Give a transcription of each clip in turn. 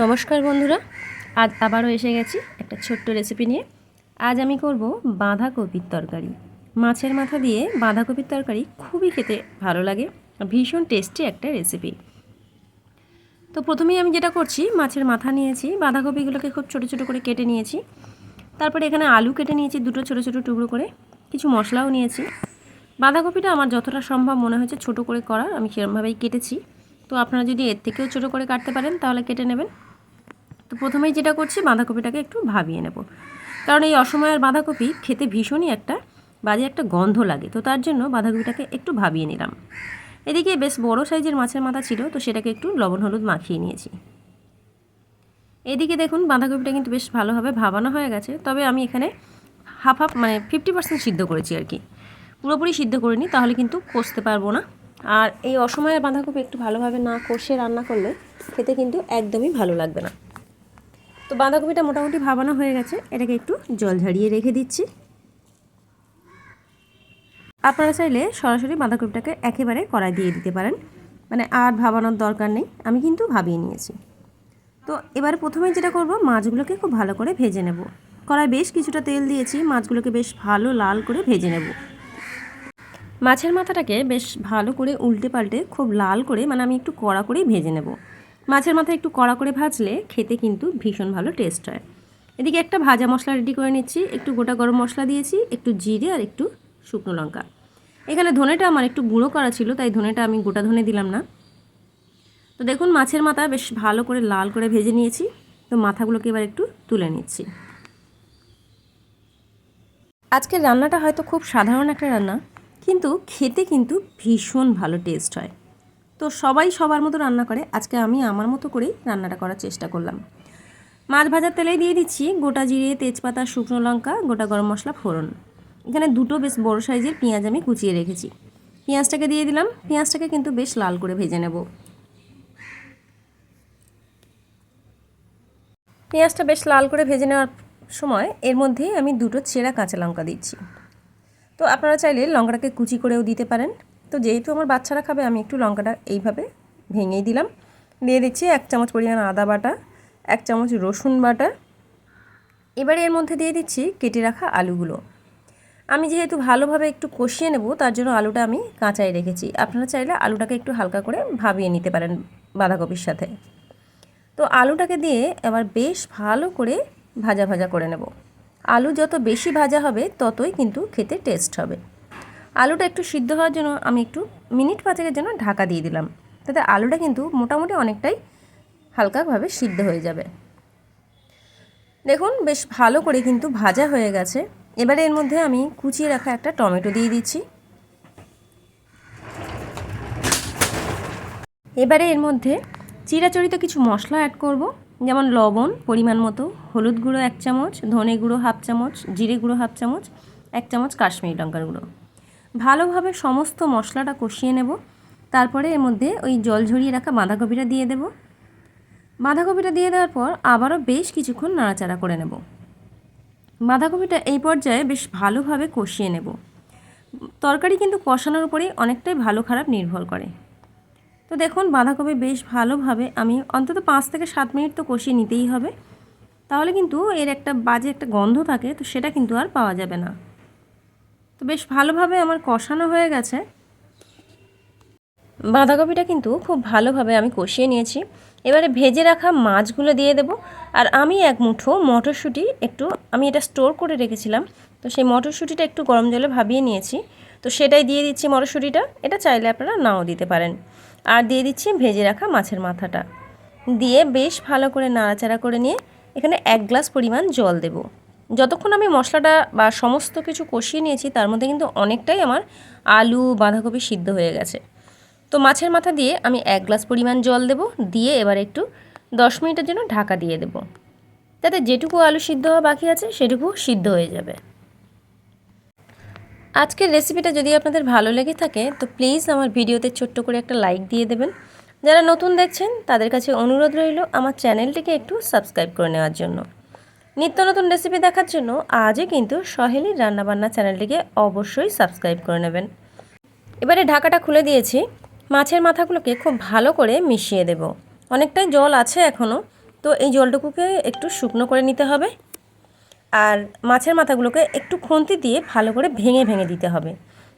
নমস্কার বন্ধুরা, আজ আবারও এসে গেছি একটা ছোট্ট রেসিপি নিয়ে। আজ আমি করব বাঁধাকপির তরকারি। মাছের মাথা দিয়ে বাঁধাকপির তরকারি খুবই খেতে ভালো লাগে, ভীষণ টেস্টি একটা রেসিপি তো প্রথমেই আমি যেটা করছি, মাছের মাথা নিয়েছি, বাঁধাকপিগুলোকে খুব ছোটো ছোটো করে কেটে নিয়েছি। তারপরে এখানে আলু কেটে নিয়েছি দুটো ছোটো ছোটো টুকরো করে, কিছু মশলাও নিয়েছি। বাঁধাকপিটা আমার যতটা সম্ভব মনে হয়েছে ছোটো করে করার, আমি সেরকমভাবেই কেটেছি। তো আপনারা যদি এর থেকেও ছোটো করে কাটতে পারেন, তাহলে কেটে নেবেন। তো প্রথমেই যেটা করছি, বাঁধাকপিটাকে একটু ভাবিয়ে নেব। কারণ এই অসময়ের বাঁধাকপি খেতে ভীষণই একটা বাজে একটা গন্ধ লাগে। তো তার জন্য বাঁধাকপিটাকে একটু ভাবিয়ে নিলাম। এদিকে বেশ বড় সাইজের মাছের মাথা ছিল, তো সেটাকে একটু লবণ হলুদ মাখিয়ে নিয়েছি। এদিকে দেখুন, বাঁধাকপিটা কিন্তু বেশ ভালোভাবে ভাবানো হয়ে গেছে। তবে আমি এখানে হাফ হাফ মানে ফিফটি পার্সেন্ট সিদ্ধ করেছি আর কি। পুরোপুরি সিদ্ধ করিনি, তাহলে কিন্তু কষতে পারব না। আর এই অসময়ের বাঁধাকপি একটু ভালোভাবে না কষে রান্না করলে খেতে কিন্তু একদমই ভালো লাগবে না। তো বাঁধাকপিটা মোটামুটি ভাবানো হয়ে গেছে, এটাকে একটু জল ঝাড়িয়ে রেখে দিচ্ছি। আপনারা চাইলে সরাসরি বাঁধাকপিটাকে একেবারে কড়াই দিয়ে দিতে পারেন মানে আর ভাবানোর দরকার নেই, আমি কিন্তু ভাবিয়ে নিয়েছি। তো এবারে প্রথমে যেটা করব, মাছগুলোকে খুব ভালো করে ভেজে নেব। কড়াই বেশ কিছুটা তেল দিয়েছি, মাছগুলোকে বেশ ভালো লাল করে ভেজে নেব। মাছের মাথাটাকে বেশ ভালো করে উল্টে পাল্টে খুব লাল করে মানে আমি একটু কড়া করেই ভেজে নেব। মাছের মাথা একটু কড়া করে ভাজলে খেতে কিন্তু ভীষণ ভালো টেস্ট হয়। এদিকে একটা ভাজা মশলা রেডি করে নিচ্ছি, একটু গোটা গরম মশলা দিয়েছি, একটু জিরে আর একটু শুকনো লঙ্কা। এখানে ধনেটা আমার একটু গুঁড়ো করা ছিল, তাই ধনেটা আমি গোটা ধনে দিলাম না। তো দেখুন, মাছের মাথা বেশ ভালো করে লাল করে ভেজে নিয়েছি, তো মাথাগুলোকে এবার একটু তুলে নিচ্ছি। আজকের রান্নাটা হয়তো খুব সাধারণ একটা রান্না কিন্তু খেতে কিন্তু ভীষণ ভালো টেস্ট হয়। তো সবাই সবার মতো রান্না করে, আজকে আমি আমার মতো করেই রান্নাটা করার চেষ্টা করলাম। মাছ ভাজার তেলেই দিয়ে দিচ্ছি গোটা জিরে, তেজপাতা, শুকনো লঙ্কা, গোটা গরম মশলা, ফোড়ন। এখানে দুটো বেশ বড় সাইজের পেঁয়াজ আমি কুচিয়ে রেখেছি। পেঁয়াজটাকে দিয়ে দিলাম, পেঁয়াজটাকে কিন্তু বেশ লাল করে ভেজে নেব। পেঁয়াজটা বেশ লাল করে ভেজে নেওয়ার সময় এর মধ্যেই আমি দুটো ছেঁড়া কাঁচা লঙ্কা দিচ্ছি। তো আপনারা চাইলে লঙ্কাটাকে কুচি করেও দিতে পারেন। তো যেহেতু আমার বাচ্চারা খাবে, আমি একটু লঙ্কাটা এইভাবে ভেঙেই দিলাম। দিয়ে দিচ্ছি এক চামচ পরিমাণ আদা বাটা, এক চামচ রসুন বাটা। এবারে এর মধ্যে দিয়ে দিচ্ছি কেটে রাখা আলুগুলো। আমি যেহেতু ভালোভাবে একটু কষিয়ে নেব, তার জন্য আলুটা আমি কাঁচাই রেখেছি। আপনারা চাইলে আলুটাকে একটু হালকা করে ভাবিয়ে নিতে পারেন বাঁধাকপির সাথে। তো আলুটাকে দিয়ে এবার বেশ ভালো করে ভাজা ভাজা করে নেব। আলু যত বেশি ভাজা হবে, ততই কিন্তু খেতে টেস্ট হবে। আলুটা একটু সিদ্ধ হওয়ার জন্য আমি একটু মিনিট পাঁচেকের জন্য ঢাকা দিয়ে দিলাম। তাতে আলুটা কিন্তু মোটামুটি অনেকটাই হালকাভাবে সিদ্ধ হয়ে যাবে। দেখুন, বেশ ভালো করে কিন্তু ভাজা হয়ে গেছে। এবারে এর মধ্যে আমি কুচিয়ে রাখা একটা টমেটো দিয়ে দিচ্ছি। এবারে এর মধ্যে চিরাচরিত কিছু মশলা অ্যাড করব। যেমন লবণ, পরিমাণ মতো, হলুদ গুঁড়ো এক চামচ, ধনে গুঁড়ো হাফ চামচ, জিরে গুঁড়ো হাফ চামচ, এক চামচ কাশ্মীরি লঙ্কার গুঁড়ো। ভালোভাবে সমস্ত মশলাটা কষিয়ে নেব, তারপরে এর মধ্যে ওই জল ঝরিয়ে রাখা বাঁধাকপিটা দিয়ে দেব। বাঁধাকপিটা দিয়ে দেওয়ার পর আবারও বেশ কিছুক্ষণ নাড়াচাড়া করে নেব। বাঁধাকপিটা এই পর্যায়ে বেশ ভালোভাবে কষিয়ে নেব। তরকারি কিন্তু কষানোর উপরেই অনেকটাই ভালো খারাপ নির্ভর করে। তো দেখুন, বাঁধাকপি বেশ ভালোভাবে আমি অন্তত পাঁচ থেকে সাত মিনিট তো কষিয়ে নিতেই হবে। তাহলে কিন্তু এর একটা বাজে একটা গন্ধ থাকে, তো সেটা কিন্তু আর পাওয়া যাবে না। তো বেশ ভালোভাবে আমার কষানো হয়ে গেছে। বাঁধাকপিটা কিন্তু খুব ভালোভাবে আমি কষিয়ে নিয়েছি। এবারে ভেজে রাখা মাছগুলো দিয়ে দেব। আর আমি এক মুঠো মটরশুঁটি একটু, আমি এটা স্টোর করে রেখেছিলাম, তো সেই মটরশুঁটিটা একটু গরম জলে ভাবিয়ে নিয়েছি। তো সেটাই দিয়ে দিচ্ছি মটরশুঁটিটা। এটা চাইলে আপনারা নাও দিতে পারেন। আর দিয়ে দিচ্ছি ভেজে রাখা মাছের মাথাটা। দিয়ে বেশ ভালো করে নাড়াচাড়া করে নিয়ে এখানে এক গ্লাস পরিমাণ জল দেব। যতক্ষণ আমি মশলাটা বা সমস্ত কিছু কষিয়ে নিয়েছি, তার মধ্যে কিন্তু অনেকটাই আমার আলু, বাঁধাকপি সিদ্ধ হয়ে গেছে। তো মাছের মাথা দিয়ে আমি এক গ্লাস পরিমাণ জল দেব, দিয়ে এবার একটু দশ মিনিটের জন্য ঢাকা দিয়ে দেব। তাতে যেটুকু আলু সিদ্ধ হওয়া বাকি আছে, সেটুকু সিদ্ধ হয়ে যাবে। আজকের রেসিপিটা যদি আপনাদের ভালো লেগে থাকে, তো প্লিজ আমার ভিডিওতে ছোট্ট করে একটা লাইক দিয়ে দেবেন। যারা নতুন দেখছেন, তাদের কাছে অনুরোধ রইল আমার চ্যানেলটিকে একটু সাবস্ক্রাইব করে নেওয়ার জন্য। নিত্য নতুন রেসিপি দেখার জন্য আজই কিন্তু সহেলির রান্নাবান্না চ্যানেলটিকে অবশ্যই সাবস্ক্রাইব করে নেবেন। এবারে ঢাকাটা খুলে দিয়েছি। মাছের মাথাগুলোকে খুব ভালো করে মিশিয়ে দেব। অনেকটাই জল আছে এখনও তো এই জলটুকুকে একটু শুকনো করে নিতে হবে। আর মাছের মাথাগুলোকে একটু খুন্তি দিয়ে ভালো করে ভেঙে ভেঙে দিতে হবে।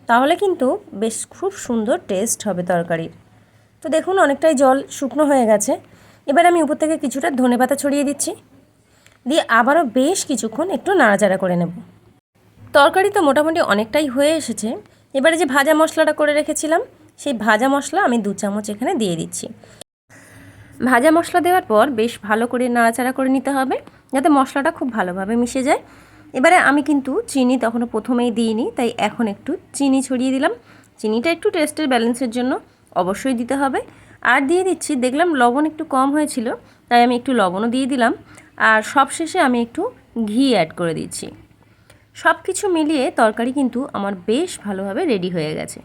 তাহলে কিন্তু বেশ খুব সুন্দর টেস্ট হবে তরকারির। তো দেখুন, অনেকটাই জল শুকনো হয়ে গেছে। এবার আমি উপর থেকে কিছুটা ধনে পাতা ছড়িয়ে দিচ্ছি। দিয়ে আবারও বেশ কিছুক্ষণ একটু নাড়াচাড়া করে নেব। তরকারি তো মোটামুটি অনেকটাই হয়ে এসেছে। এবারে যে ভাজা মশলাটা করে রেখেছিলাম, সেই ভাজা মশলা আমি দু চামচ এখানে দিয়ে দিচ্ছি। ভাজা মশলা দেওয়ার পর বেশ ভালো করে নাড়াচাড়া করে নিতে হবে, যাতে মশলাটা খুব ভালোভাবে মিশে যায়। এবারে আমি কিন্তু চিনি তখনও প্রথমেই দিইনি, তাই এখন একটু চিনি ছড়িয়ে দিলাম। চিনিটা একটু টেস্টের ব্যালেন্সের জন্য অবশ্যই দিতে হবে। আর দিয়ে দিচ্ছি, দেখলাম লবণ একটু কম হয়েছিল, তাই আমি একটু লবণও দিয়ে দিলাম। আর সবশেষে আমি একটু ঘি অ্যাড করে দিচ্ছি। সব কিছু মিলিয়ে তরকারি কিন্তু আমার বেশ ভালোভাবে রেডি হয়ে গেছে।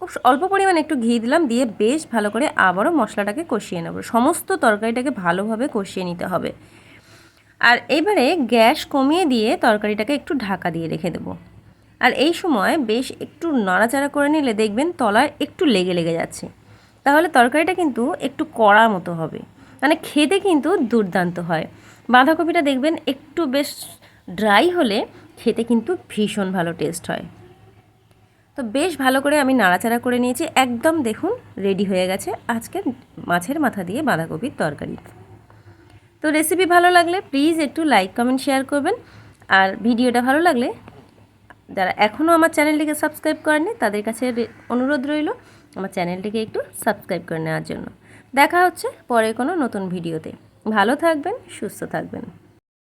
খুব অল্প পরিমাণে একটু ঘি দিলাম, দিয়ে বেশ ভালো করে আবারও মশলাটাকে কষিয়ে নেব। সমস্ত তরকারিটাকে ভালোভাবে কষিয়ে নিতে হবে। আর এবারে গ্যাস কমিয়ে দিয়ে তরকারিটাকে একটু ঢাকা দিয়ে রেখে দেবো। আর এই সময় বেশ একটু নাড়াচাড়া করে নিলে দেখবেন তলায় একটু লেগে লেগে যাচ্ছে। তাহলে তরকারিটা কিন্তু একটু কড়া মতো হবে। মানে খেতে কিন্তু দুর্দান্ত হয়। বাঁধাকপিটা দেখবেন একটু বেশ ড্রাই হলে খেতে কিন্তু ভীষণ ভালো টেস্ট হয়। তো বেশ ভালো করে আমি নাড়াচাড়া করে নিয়েছি। একদম দেখুন রেডি হয়ে গেছে আজকে মাছের মাথা দিয়ে বাঁধাকপির তরকারি। তো রেসিপি ভালো লাগলে প্লিজ একটু লাইক কমেন্ট শেয়ার করবেন। আর ভিডিওটা ভালো লাগলে যারা এখনও আমার চ্যানেলটিকে সাবস্ক্রাইব করেনি তাদের কাছে অনুরোধ রইল আমার চ্যানেলটিকে একটু সাবস্ক্রাইব করে নেওয়ার জন্য। দেখা হচ্ছে পরে কোনো নতুন ভিডিওতে। ভালো থাকবেন, সুস্থ থাকবেন।